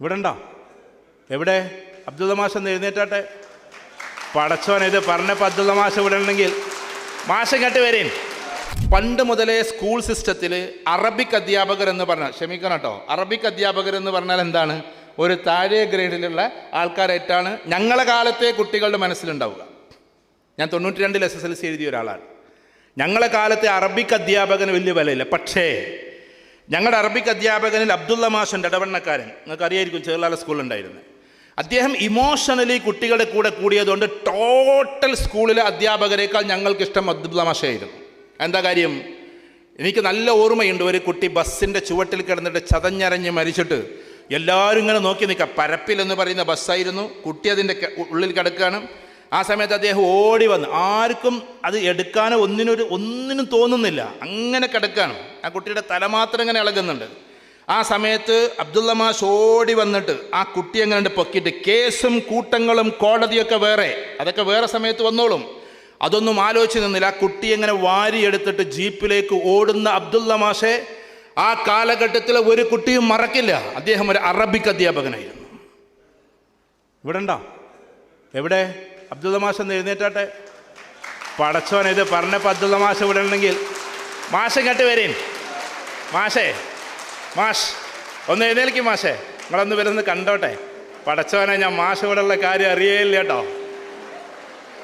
ഇവിടെ ഉണ്ടോ എവിടെ? അബ്ദുൽ മാഷ് ഒന്ന് എഴുന്നേറ്റാട്ടെ. പടച്ചോൻ ഇത് പറഞ്ഞപ്പോൾ അബ്ദുൽ മാഷ് ഇവിടെ ഉണ്ടെങ്കിൽ മാഷ് കേട്ട് വരേൻ പണ്ട് മുതലേ സ്കൂൾ സിസ്റ്റത്തിൽ അറബിക് അധ്യാപകർ എന്ന് പറഞ്ഞാൽ ക്ഷമിക്കണം കേട്ടോ അറബിക് അധ്യാപകർ എന്ന് പറഞ്ഞാൽ എന്താണ്? ഒരു താഴെ ഗ്രേഡിലുള്ള ആൾക്കാരായിട്ടാണ് ഞങ്ങളെ കാലത്തെ കുട്ടികളുടെ മനസ്സിലുണ്ടാവുക. ഞാൻ തൊണ്ണൂറ്റി രണ്ടിൽ എസ് എസ് എൽ സി എഴുതിയ ഒരാളാണ്. ഞങ്ങളെ കാലത്തെ അറബിക് അധ്യാപകന് വലിയ വിലയില്ല. പക്ഷേ ഞങ്ങളുടെ അറബിക് അധ്യാപകനിൽ അബ്ദുള്ള മാഷന്റെ ഇടവണ്ണക്കാരൻ. നിങ്ങൾക്ക് അറിയായിരിക്കും ചേർലാല സ്കൂളിലുണ്ടായിരുന്നു. അദ്ദേഹം ഇമോഷണലി കുട്ടികളുടെ കൂടെ കൂടിയതുകൊണ്ട് ടോട്ടൽ സ്കൂളിലെ അധ്യാപകരെക്കാൾ ഞങ്ങൾക്ക് ഇഷ്ടം അബ്ദുള്ള മാഷയായിരുന്നു എന്താ കാര്യം? എനിക്ക് നല്ല ഓർമ്മയുണ്ട് ഒരു കുട്ടി ബസ്സിന്റെ ചുവട്ടിൽ കിടന്നിട്ട് ചതഞ്ഞരഞ്ഞ് മരിച്ചിട്ട് എല്ലാവരും ഇങ്ങനെ നോക്കി നിൽക്കുക. പരപ്പിൽ എന്ന് പറയുന്ന ബസ്സായിരുന്നു. കുട്ടി അതിന്റെ ഉള്ളിൽ കിടക്കുകയാണ് ആ സമയത്ത് അദ്ദേഹം ഓടി വന്ന്. ആർക്കും അത് എടുക്കാനോ ഒന്നിനൊരു ഒന്നിനും തോന്നുന്നില്ല. അങ്ങനെ കിടക്കാണ്. ആ കുട്ടിയുടെ തല മാത്രം ഇങ്ങനെ ഇളകുന്നുണ്ട്. ആ സമയത്ത് അബ്ദുള്ള മാഷ് ഓടി വന്നിട്ട് ആ കുട്ടി എങ്ങനെ പൊക്കിയിട്ട് കേസും കൂട്ടങ്ങളും കോടതിയൊക്കെ വേറെ. അതൊക്കെ വേറെ സമയത്ത് വന്നോളും. അതൊന്നും ആലോചിച്ച് നിന്നില്ല. ആ കുട്ടി എങ്ങനെ വാരിയെടുത്തിട്ട് ജീപ്പിലേക്ക് ഓടുന്ന അബ്ദുള്ള മാഷെ ആ കാലഘട്ടത്തിൽ ഒരു കുട്ടിയും മറക്കില്ല. അദ്ദേഹം ഒരു അറബിക് അധ്യാപകനായിരുന്നു. ഇവിടെ ഉണ്ടോ എവിടെ? അബ്ദുള്ള മാഷ് ഒന്ന് എഴുന്നേറ്റാട്ടെ? പടച്ചോൻ ഇത് പറഞ്ഞപ്പോൾ അബ്ദുള്ള മാഷ് വിടണമെങ്കിൽ മാഷം ഇങ്ങോട്ട് വരേൻ. മാഷേ മാഷ് ഒന്ന് എഴുന്നേൽക്കും മാഷേ. നിങ്ങളൊന്ന് വരുന്നത് കണ്ടോട്ടെ. പടച്ചോനെ ഞാൻ മാഷ് ഇവിടെയുള്ള കാര്യം അറിയേയില്ല കേട്ടോ.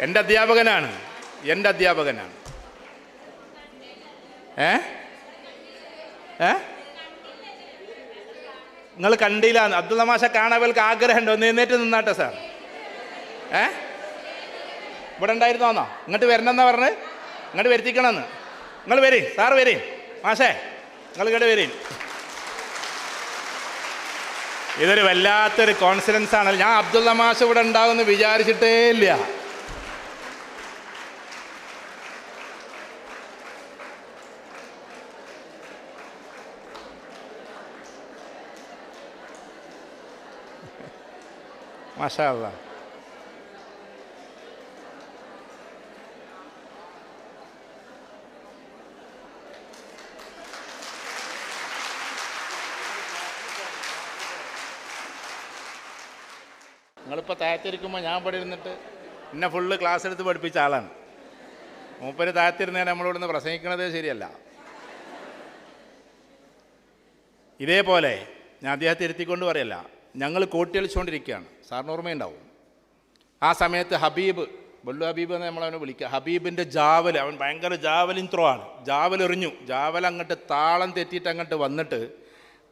എന്റെ അധ്യാപകനാണ്. എന്റെ അധ്യാപകനാണ്. ഏ? ഏ? നിങ്ങൾ കണ്ടില്ല അബ്ദുള്ള മാഷ കാണാൻ ആഗ്രഹമുണ്ട്. ഒന്ന് എഴുന്നേറ്റ് നിന്നാട്ടെ സാർ. ഏ? ഇവിടെ ഉണ്ടായിരുന്നോന്നോ ഇങ്ങോട്ട് വരണമെന്നാ പറഞ്ഞ്? ഇങ്ങോട്ട് വരുത്തിക്കണമെന്ന്. നിങ്ങൾ വരീ സാറ് വരീ. മാഷേ നിങ്ങൾ ഇങ്ങോട്ട് വരീ. ഇതൊരു വല്ലാത്തൊരു കോൺഫിഡൻസ് ആണല്ലോ. ഞാൻ അബ്ദുള്ള മാഷ് ഇവിടെ ഉണ്ടാവുമെന്ന് വിചാരിച്ചിട്ടേ ഇല്ല. മാഷാ നിങ്ങളിപ്പോൾ താഴത്തിരിക്കുമ്പോൾ ഞാൻ ഇവിടെ ഇരുന്നിട്ട് എന്നെ ഫുള്ള് ക്ലാസ് എടുത്ത് പഠിപ്പിച്ച ആളാണ്. മൂപ്പര് താഴത്തിരുന്നേ നമ്മളോട് നിന്ന് പ്രസംഗിക്കണത് ശരിയല്ല. ഇതേപോലെ ഞാൻ അദ്ദേഹത്തെ ഇരുത്തിക്കൊണ്ട് പറയല്ല. ഞങ്ങൾ കൂട്ടിയളിച്ചുകൊണ്ടിരിക്കുകയാണ് സാറിന് ഓർമ്മയുണ്ടാവും. ആ സമയത്ത് ഹബീബ് ബൊല്ലു ഹബീബ് എന്ന് അവനെ വിളിക്കുക ഹബീബിന്റെ ജാവൽ അവൻ ഭയങ്കര ജാവലിൻ ത്രോ ആണ്. ജാവൽ എറിഞ്ഞു. ജാവൽ അങ്ങോട്ട് താളം തെറ്റിയിട്ട് അങ്ങോട്ട് വന്നിട്ട്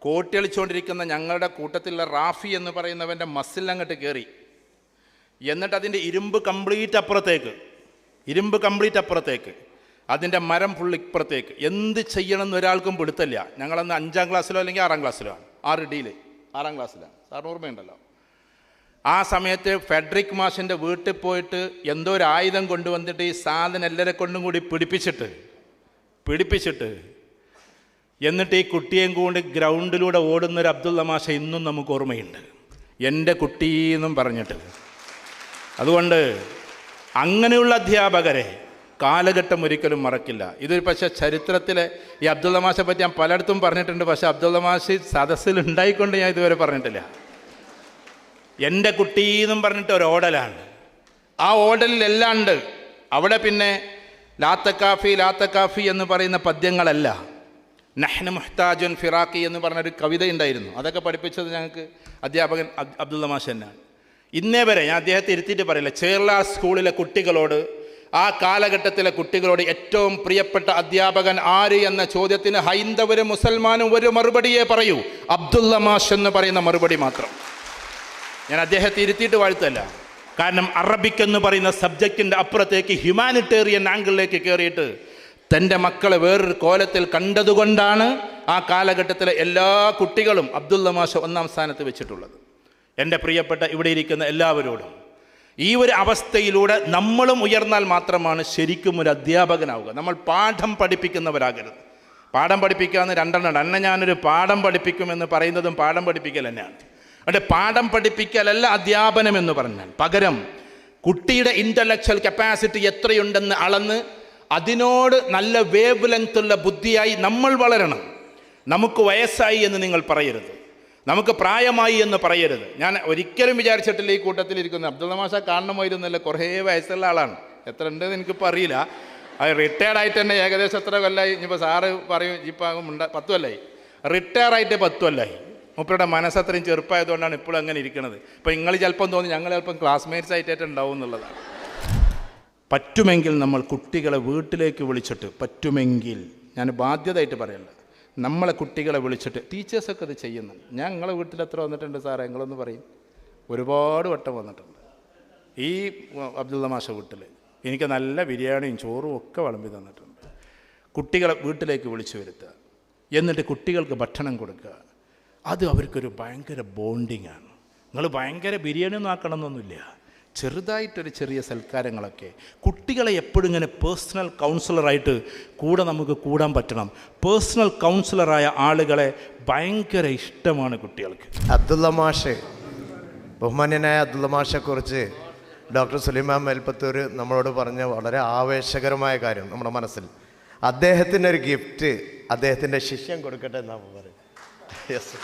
കോട്ടിയളിച്ചുകൊണ്ടിരിക്കുന്ന ഞങ്ങളുടെ കൂട്ടത്തിലുള്ള റാഫി എന്ന് പറയുന്നവന്റെ മസിൽ അങ്ങോട്ട് കയറി എന്നിട്ട് അതിന്റെ ഇരുമ്പ് കംപ്ലീറ്റ് അപ്പുറത്തേക്ക്. ഇരുമ്പ് കംപ്ലീറ്റ് അപ്പുറത്തേക്ക്. അതിന്റെ മരം ഫുള്ള് ഇപ്പുറത്തേക്ക്. എന്ത് ചെയ്യണമെന്ന് ഒരാൾക്കും പിടുത്തല്ല ഞങ്ങളന്ന് അഞ്ചാം ക്ലാസ്സിലോ അല്ലെങ്കിൽ ആറാം ക്ലാസ്സിലോ ആണ്. ആറ് ഡിയിൽ ആറാം ക്ലാസ്സിലാണ് സാറിന് ഓർമ്മയുണ്ടല്ലോ. ആ സമയത്ത് ഫെഡറിക് മാഷിന്റെ വീട്ടിൽ പോയിട്ട് എന്തോ ഒരു ആയുധം കൊണ്ടുവന്നിട്ട് ഈ സാധനം എല്ലാവരെ കൊണ്ടും കൂടി പിടിപ്പിച്ചിട്ട് പിടിപ്പിച്ചിട്ട് എന്നിട്ട് ഈ കുട്ടിയെയും കൊണ്ട് ഗ്രൗണ്ടിലൂടെ ഓടുന്നൊരു അബ്ദുൾ തമാശ ഇന്നും നമുക്ക് ഓർമ്മയുണ്ട്. എന്റെ കുട്ടീന്നും പറഞ്ഞിട്ട്. അതുകൊണ്ട് അങ്ങനെയുള്ള അധ്യാപകരെ കാലഘട്ടം ഒരിക്കലും മറക്കില്ല. ഇതൊരു പക്ഷേ ചരിത്രത്തിലെ ഈ അബ്ദുൾ മാഷെ പറ്റി ഞാൻ പലയിടത്തും പറഞ്ഞിട്ടുണ്ട്. പക്ഷേ അബ്ദുൾ തമാശ സദസ്സിൽ ഉണ്ടായിക്കൊണ്ട് ഞാൻ ഇതുവരെ പറഞ്ഞിട്ടില്ല. എന്റെ കുട്ടി കുട്ടീന്നും പറഞ്ഞിട്ട് ഒരു ഓടലാണ്. ആ ഓടലിൽ എല്ലാം ഉണ്ട് അവിടെ പിന്നെ ലാത്തക്കാഫി ലാത്തക്കാഫി എന്ന് പറയുന്ന പദ്യങ്ങളല്ല. നഹ്ന മുഹ്താജുൻ ഫിറാഖി എന്ന് പറഞ്ഞൊരു കവിത ഉണ്ടായിരുന്നു. അതൊക്കെ പഠിപ്പിച്ചത് ഞങ്ങൾക്ക് അധ്യാപകൻ അബ്- അബ്ദുള്ള മാഷ് ഇന്നേ വരെ ഞാൻ അദ്ദേഹത്തെ ഇരുത്തിയിട്ട് പറയില്ല. ചേർള സ്കൂളിലെ കുട്ടികളോട് ആ കാലഘട്ടത്തിലെ കുട്ടികളോട് ഏറ്റവും പ്രിയപ്പെട്ട അധ്യാപകൻ ആര് എന്ന ചോദ്യത്തിന് ഹൈന്ദവരും മുസൽമാനും ഒരു മറുപടിയേ പറയൂ. അബ്ദുള്ള മാഷ് എന്ന് പറയുന്ന മറുപടി മാത്രം. ഞാൻ അദ്ദേഹത്തെ ഇരുത്തിയിട്ട് വാഴ്ത്തല്ല കാരണം അറബിക് എന്ന് പറയുന്ന സബ്ജക്റ്റിന്റെ അപ്പുറത്തേക്ക് ഹ്യൂമാനിറ്റേറിയൻ ആംഗിളിലേക്ക് കയറിയിട്ട് തന്റെ മക്കളെ വേറൊരു കോലത്തിൽ കണ്ടതുകൊണ്ടാണ് ആ കാലഘട്ടത്തിലെ എല്ലാ കുട്ടികളും അബ്ദുള്ള മാഷ ഒന്നാം സ്ഥാനത്ത് വെച്ചിട്ടുള്ളത്. എന്റെ പ്രിയപ്പെട്ട ഇവിടെ ഇരിക്കുന്ന എല്ലാവരോടും ഈ ഒരു അവസ്ഥയിലൂടെ നമ്മളും ഉയർന്നാൽ മാത്രമാണ് ശരിക്കും ഒരു അധ്യാപകനാവുക. നമ്മൾ പാഠം പഠിപ്പിക്കുന്നവരാകരുത്. പാഠം പഠിപ്പിക്കാമെന്ന് രണ്ടെണ്ണം അന്നെ ഞാനൊരു പാഠം പഠിപ്പിക്കുമെന്ന് പറയുന്നതും പാഠം പഠിപ്പിക്കൽ തന്നെയാണ്. അവിടെ പാഠം പഠിപ്പിക്കലല്ല അധ്യാപനം എന്ന് പറഞ്ഞാൽ. പകരം കുട്ടിയുടെ ഇന്റലക്ച്വൽ കപ്പാസിറ്റി എത്രയുണ്ടെന്ന് അളന്ന് അതിനോട് നല്ല വേവ് ലെങ്ത്തുള്ള ബുദ്ധിയായി നമ്മൾ വളരണം. നമുക്ക് വയസ്സായി എന്ന് നിങ്ങൾ പറയരുത്. നമുക്ക് പ്രായമായി എന്ന് പറയരുത്. ഞാൻ ഒരിക്കലും വിചാരിച്ചിട്ടില്ല ഈ കൂട്ടത്തിൽ ഇരിക്കുന്നത്. അബ്ദുൾ മാഷ കാണണമായിരുന്നല്ല കുറേ വയസ്സുള്ള ആളാണ്. എത്ര ഉണ്ടെന്ന് എനിക്കിപ്പോൾ അറിയില്ല. അത് റിട്ടയർഡ് ആയിട്ട് തന്നെ ഏകദേശം എത്ര കൊല്ലമായി ഇനിയിപ്പോൾ സാറ് പറയും ഇപ്പം ഉണ്ട് പത്ത് കൊല്ലമായി റിട്ടയർ ആയിട്ട് പത്ത് കൊല്ലമായി മുപ്പരുടെ മനസ്സത്രയും ചെറുപ്പമായതുകൊണ്ടാണ് ഇപ്പോഴും അങ്ങനെ ഇരിക്കുന്നത് ഇപ്പം നിങ്ങൾ ചിലപ്പം തോന്നി ഞങ്ങൾ ചിലപ്പം ക്ലാസ്മേറ്റ്സ് ആയിട്ടായിട്ട് ഉണ്ടാവും എന്നുള്ളതാണ് പറ്റുമെങ്കിൽ നമ്മൾ കുട്ടികളെ വീട്ടിലേക്ക് വിളിച്ചിട്ട് പറ്റുമെങ്കിൽ ഞാൻ ബാധ്യതയായിട്ട് പറയല്ല. നമ്മളെ കുട്ടികളെ വിളിച്ചിട്ട് ടീച്ചേഴ്സൊക്കെ ഇത് ചെയ്യുന്നുണ്ട് ഞാൻ നിങ്ങളെ വീട്ടിൽ എത്ര വന്നിട്ടുണ്ട് സാറേ? നിങ്ങളൊന്ന് പറയും. ഒരുപാട് വട്ടം വന്നിട്ടുണ്ട്. ഈ അബ്ദുള്ള മാഷ വീട്ടിൽ എനിക്ക് നല്ല ബിരിയാണിയും ചോറും ഒക്കെ വിളമ്പി തന്നിട്ടുണ്ട്. കുട്ടികളെ വീട്ടിലേക്ക് വിളിച്ചു വരുത്തുക. എന്നിട്ട് കുട്ടികൾക്ക് ഭക്ഷണം കൊടുക്കുക. അത് അവർക്കൊരു ഭയങ്കര ബോണ്ടിങ്ങാണ് നിങ്ങൾ ഭയങ്കര ബിരിയാണി ഒന്നും ആക്കണമെന്നൊന്നുമില്ല. ചെറുതായിട്ടൊരു ചെറിയ സൽക്കാരങ്ങളൊക്കെ. കുട്ടികളെ എപ്പോഴും ഇങ്ങനെ പേഴ്സണൽ കൗൺസിലറായിട്ട് കൂടെ നമുക്ക് കൂടാൻ പറ്റണം. പേഴ്സണൽ കൗൺസിലറായ ആളുകളെ ഭയങ്കര ഇഷ്ടമാണ് കുട്ടികൾക്ക്. അബ്ദുള്ള മാഷ് ബഹുമാന്യനായ അബ്ദുള്ള മാഷെക്കുറിച്ച് ഡോക്ടർ സുലൈമാൻ മേൽപ്പത്തൂർ നമ്മളോട് പറഞ്ഞ വളരെ ആവേശകരമായ കാര്യം നമ്മുടെ മനസ്സിൽ. അദ്ദേഹത്തിന്റെ ഒരു ഗിഫ്റ്റ് അദ്ദേഹത്തിന്റെ ശിഷ്യം കൊടുക്കട്ടെ എന്നാണ് പറയുന്നത്. യെസ്